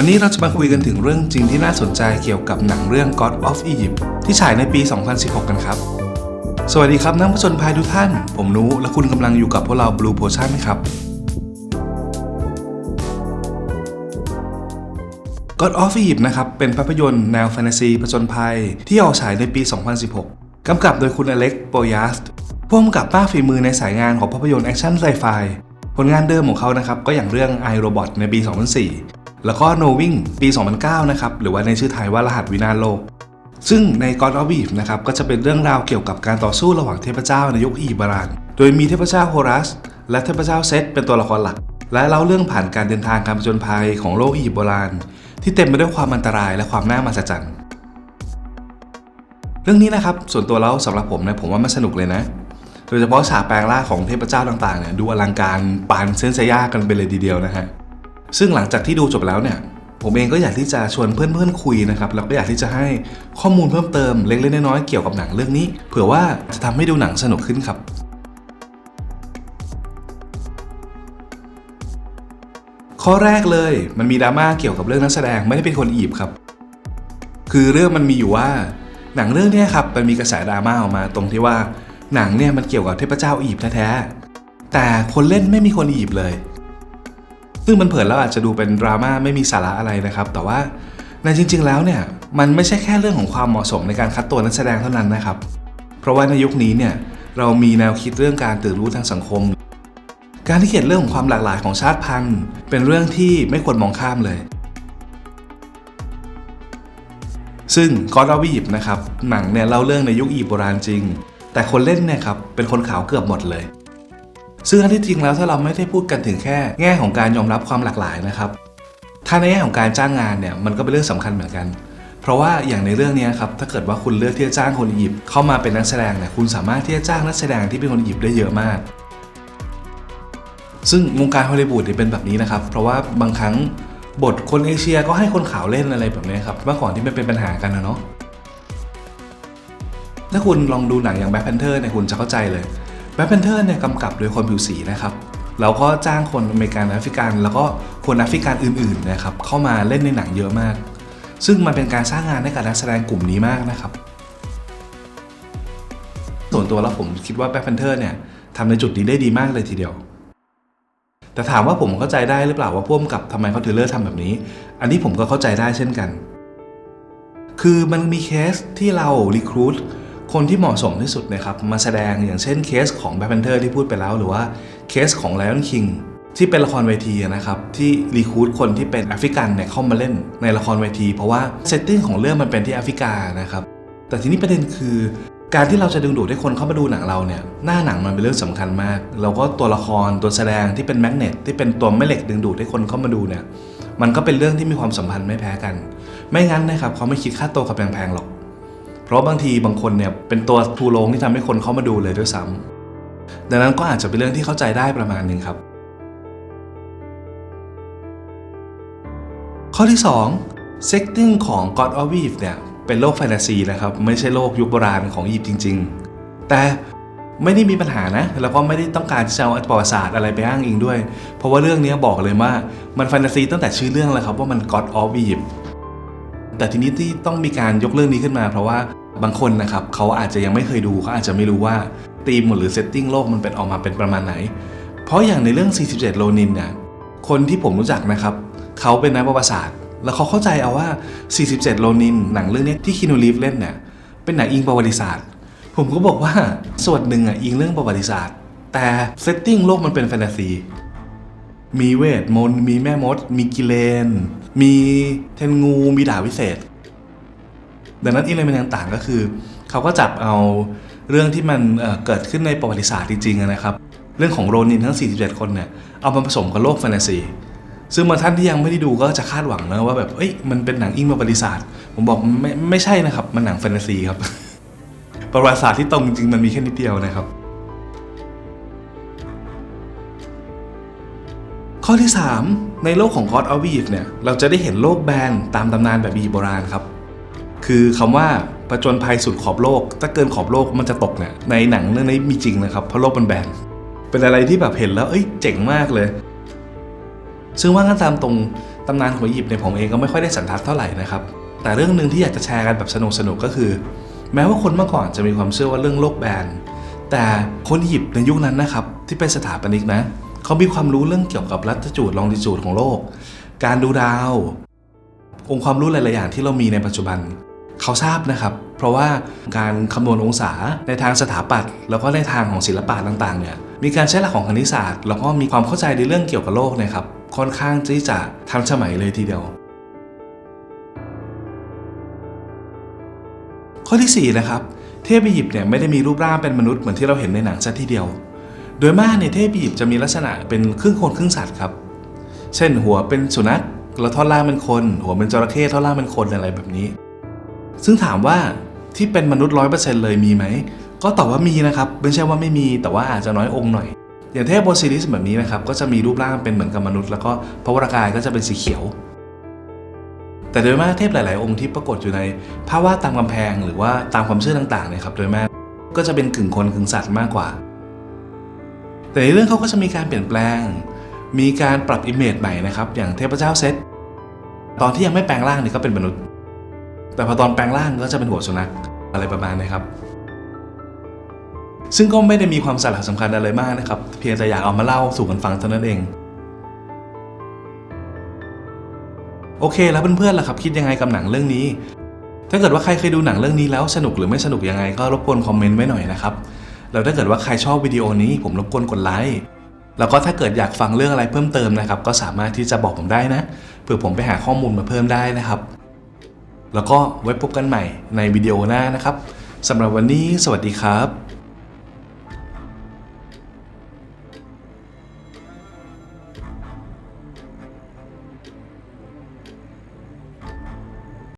วันนี้เราจะมาคุยกันถึงเรื่องจริงที่น่าสนใจเกี่ยวกับหนังเรื่อง God of Egypt ที่ฉายในปี 2016 กันครับ สวัสดีครับนักผจญภัยทุกท่าน ผมนุและคุณกำลังอยู่กับพวกเรา Blue Potion ครับ God of Egypt นะครับเป็นภาพยนตร์แนวแฟนตาซีผจญภัยที่ออกฉายในปี 2016 กำกับโดยคุณอเล็กโปยัสผู้กำกับมาฝีมือในสายงานของภาพยนตร์แอคชั่นไซไฟผลงานเดิมของเขานะครับก็อย่างเรื่อง i Robot ในปี 2004 แล้วก็ Knowing ปี 2009 นะครับ หรือว่าในชื่อไทยว่ารหัสวินาโลก ซึ่งใน God of Egypt นะครับก็จะเป็นเรื่องราวเกี่ยวกับการต่อสู้ระหว่างเทพเจ้าในยุคอียิปต์โบราณโดยมีเทพเจ้าโฮรัส และเทพเจ้าเซตเป็นตัวละครหลัก และเล่าเรื่องผ่านการเดินทางการผจญภัยของโลกอียิปต์โบราณที่เต็มไปด้วยความอันตรายและความน่ามหัศจรรย์เรื่องนี้นะครับส่วนตัวแล้วสำหรับผมเนี่ยผมว่ามันสนุกเลยนะโดยเฉพาะฉากแปลงร่างของเทพเจ้าต่างๆเนี่ยดูอลังการปานเซนเซย่ากันไปเลยทีเดียวนะฮะ ซึ่งหลังจากที่ดูจบแล้วเนี่ยผมเองก็อยากที่จะชวนเพื่อนๆคุยนะครับแล้วก็อยากที่จะให้ข้อมูลเพิ่มเติมเล็กๆน้อยๆเกี่ยวกับหนังเรื่องนี้ เผื่อว่าจะทำให้ดูหนังสนุกขึ้นครับข้อแรกเลยมันมีดราม่าเกี่ยวกับเรื่องนักแสดงไม่ได้เป็นคนอียิปต์ครับ คือเรื่องมันมีอยู่ว่าหนังเรื่องนี้ครับมันมีกระแสดราม่าออกมาตรงที่ว่าหนังเนี่ยมันเกี่ยวกับเทพเจ้าอียิปต์แท้ๆแต่คนเล่นไม่มีคนอียิปต์เลย ซึ่งมันเผินแล้วอาจจะดูเป็นดราม่าไม่มีสาระอะไรนะครับ แต่ว่าในจริง ๆ แล้วเนี่ยมันไม่ใช่แค่เรื่องของความเหมาะสมในการคัดตัวนักแสดงเท่านั้นนะครับ เพราะว่าในยุคนี้เนี่ยเรามีแนวคิดเรื่องการตื่นรู้ทางสังคม การที่เขียนเรื่องของความหลากหลายของชาติพันธุ์ เป็นเรื่องที่ไม่ควรมองข้ามเลย ซึ่ง God of Egypt นะครับหนังเนี่ยเล่าเรื่องในยุคอียิปต์โบราณจริง แต่คนเล่นเนี่ยครับเป็นคนขาวเกือบหมดเลย ซึ่งที่จริงแล้วถ้าเราไม่ได้พูดกันถึงแค่ แง่ของการยอมรับความหลากหลายนะครับถ้าในแง่ของการจ้างงานเนี่ยมันก็เป็นเรื่องสำคัญเหมือนกัน เพราะว่าอย่างในเรื่องนี้ครับถ้าเกิดว่าคุณเลือกที่จะจ้างคนอียิปต์เข้ามาเป็นนักแสดงเนี่ยคุณสามารถที่จะจ้างนักแสดงที่เป็นคนอียิปต์ได้เยอะมาก ซึ่งวงการฮอลลีวูดเนี่ยเป็นแบบนี้นะครับ เพราะว่าบางครั้งบทคนเอเชียก็ให้คนขาวเล่นอะไรแบบนี้ครับเมื่อก่อนที่ไม่เป็นปัญหากันนะเนาะถ้าคุณลองดูหนังอย่างแบ็คแพนเทอร์เนี่ยคุณจะเข้าใจเลย แบ็คแพนเทอร์เนี่ยกำกับโดยคนผิวสีนะครับแล้วก็จ้างคนอเมริกันแอฟริกัน แล้วก็คนแอฟริกันอื่นๆนะครับเข้ามาเล่นในหนังเยอะมาก ซึ่งมันเป็นการสร้างงานให้กับนักแสดงกลุ่มนี้มากนะครับ ส่วนตัวแล้วผมคิดว่าแบ็คแพนเทอร์เนี่ยทำในจุดนี้ได้ดีมากเลยทีเดียว แต่ถามว่าผมเข้าใจได้หรือเปล่าว่าพ่วงกับทำไมเขาถึงเลือกทำแบบนี้ อันนี้ผมก็เข้าใจได้เช่นกัน คือมันมีเคสที่เรารีครูด คนที่เหมาะสมที่สุดนะครับมาแสดงอย่างเช่นเคสของ Black Panther ที่พูดไปแล้ว หรือว่าเคสของ Lion King ที่เป็นละครเวทีนะครับที่รีคูดคนที่เป็นแอฟริกันเนี่ยเข้ามาเล่นในละครเวที เพราะว่าเซตติ้งของเรื่องมันเป็นที่แอฟริกานะครับแต่ทีนี้ประเด็นคือ การที่เราจะดึงดูดให้คนเข้ามาดูหนังเราเนี่ยหน้าหนังมันเป็นเรื่องสำคัญมากแล้วก็ตัวละครตัวแสดงที่เป็นแมกเนตที่เป็นตัวแม่เหล็กดึงดูดให้คนเข้ามาดูเนี่ยมันก็เป็นเรื่องที่มีความสัมพันธ์ไม่แพ้กัน ไม่งั้นนะครับเขาไม่คิดค่าตัวกับแพงๆหรอก เพราะบางทีบางคนเนี่ยเป็นตัวทูโรงที่ทำให้คนเข้ามาดูเลยด้วยซ้ำดังนั้นก็อาจจะเป็นเรื่องที่เข้าใจได้ประมาณหนึ่งครับ ข้อที่2 setting ของ God of Egypt เนี่ยเป็นโลกแฟนตาซีนะครับ ไม่ใช่โลกยุคโบราณของอียิปต์จริง ๆ แต่ไม่ได้มีปัญหานะ แล้วก็ไม่ได้ต้องการจะเอาประวัติศาสตร์อะไรไปอ้างอิงด้วย เพราะว่าเรื่องนี้บอกเลยว่ามันแฟนตาซีตั้งแต่ชื่อเรื่องแล้วครับว่ามัน God of Egypt แต่ทีนี้ที่ต้องมีการยกเรื่องนี้ขึ้นมา เพราะว่าบางคนนะครับเขาอาจจะยังไม่เคยดูเขาอาจจะไม่รู้ว่าธีมหรือเซตติ้งโลกมันเป็นออกมาเป็นประมาณไหน เพราะอย่างในเรื่อง 47 โลนินเนี่ยคนที่ผมรู้จักนะครับเขาเป็นนักประวัติศาสตร์ แล้วเขาเข้าใจเอาว่า 47 โลนิน หนังเรื่องนี้ที่คินูรีฟเล่นเนี่ยเป็นหนังอิงประวัติศาสตร์ ผมก็บอกว่าส่วนหนึ่งอะอิงเรื่องประวัติศาสตร์ แต่เซตติ้งโลกมันเป็นแฟนตาซี มีเวทมนต์มีแม่มด มีกิเลน มีเทนงูมีดาวิเศษ ดังนั้นอิเลเมนต์ต่างๆ ก็คือ เขาก็จับเอาเรื่องที่มันเเกิดขึ้นในประวัติศาสตร์จริงๆนะครับ เรื่องของโรนินทั้ง 47 คนเนี่ยเอามาผสมกับโลกแฟนตาซีซึ่งบางท่านที่ยังไม่ได้ดูก็จะคาดหวังนะว่าแบบเอ้ยมันเป็นหนังอิงประวัติศาสตร์ ผมบอกไม่ไม่ใช่นะครับ มันหนังแฟนตาซีครับ ประวัติศาสตร์ที่ตรงจริงมันมีแค่นิดเดียวนะครับ ข้อที่ 3 ในโลกของ God of Egypt เนี่ยเราจะได้เห็นโลกแบนตามตำนานแบบอีโบราณครับ คือคำว่าประจนภัยสุดขอบโลก ถ้าเกินขอบโลกมันจะตกเนี่ยในหนังเรื่องนี้มีจริงนะครับ เพราะโลกมันแบนเป็นอะไรที่แบบเห็นแล้วเอ้ยเจ๋งมากเลย ซึ่งว่ากันตามตรงตำนานของอียิปต์เนี่ยผมเองก็ไม่ค่อยได้สันทัดเท่าไหร่นะครับ แต่เรื่องหนึ่งที่อยากจะแชร์กันแบบสนุกๆก็คือ แม้ว่าคนเมื่อก่อนจะมีความเชื่อว่าเรื่องโลกแบนแต่คนอียิปต์ในยุคนั้นนะครับที่เป็นสถาปนิกนะ เขามีความรู้เรื่องเกี่ยวกับลัติจูดลองดิจูดของโลก การดูดาว องค์ความรู้หลาย ๆ อย่างที่เรามีในปัจจุบัน เขาทราบนะครับ เพราะว่าการคำนวณองศาในทางสถาปัตย์แล้วก็ในทางของศิลปะต่าง ๆ เนี่ยมีการใช้หลักของคณิตศาสตร์ แล้วก็มีความเข้าใจในเรื่องเกี่ยวกับโลกนะครับค่อนข้างที่จะทันสมัยเลยทีเดียว ข้อที่4นะครับเทพอียิปต์เนี่ยไม่ได้มีรูปร่างเป็นมนุษย์เหมือนที่เราเห็นในหนังซะทีเดียว โดยมากเนี่ยเทพอียิปต์จะมีลักษณะเป็นครึ่งคนครึ่งสัตว์ครับ เช่นหัวเป็นสุนัขแล้วท่อนล่างเป็นคน หัวเป็นจระเข้ท่อนล่างเป็นคนอะไรแบบนี้ ซึ่งถามว่าที่เป็นมนุษย์ร้อยเปอร์เซ็นต์เลยมีไหม ก็ตอบว่ามีนะครับไม่ใช่ว่าไม่มีแต่ว่าอาจจะน้อยองค์หน่อย อย่างเทพโบซิลิสแบบนี้นะครับก็จะมีรูปร่างเป็นเหมือนกับมนุษย์แล้วก็พระวรากายก็จะเป็นสีเขียว แต่โดยมากเทพหลาย ๆ องค์ที่ปรากฏอยู่ในภาพวาดตามกำแพง หรือว่าตามความเชื่อต่างๆเนี่ยครับโดยมากก็จะเป็นกึ่งคนกึ่งสัตว์มากกว่า แต่ในเรื่องเขาก็จะมีการเปลี่ยนแปลง มีการปรับอิมเมจใหม่นะครับ อย่างเทพเจ้าเซตตอนที่ยังไม่แปลงร่างนี่ก็เป็นมนุษย์ แต่พอตอนแปลงร่างก็จะเป็นหัวสุนัขอะไรประมาณนี้ครับ ซึ่งก็ไม่ได้มีความสาระสำคัญอะไรมากนะครับ เพียงแต่อยากเอามาเล่าสู่กันฟังเท่านั้นเอง โอเคแล้วเพื่อนๆล่ะครับ คิดยังไงกับหนังเรื่องนี้ ถ้าเกิดว่าใครเคยดูหนังเรื่องนี้แล้วสนุกหรือไม่สนุกยังไงก็รบกวนคอมเมนต์ไว้หน่อยนะครับ แล้วถ้าเกิดว่าใครชอบวิดีโอนี้ผมรบกวนกดไลค์แล้วก็ถ้าเกิดอยากฟังเรื่องอะไรเพิ่มเติมนะครับ ก็สามารถที่จะบอกผมได้นะเผื่อผมไปหาข้อมูลมาเพิ่มได้นะครับ แล้วก็ไว้พบกันใหม่ในวิดีโอหน้านะครับสำหรับวันนี้ สวัสดีครับ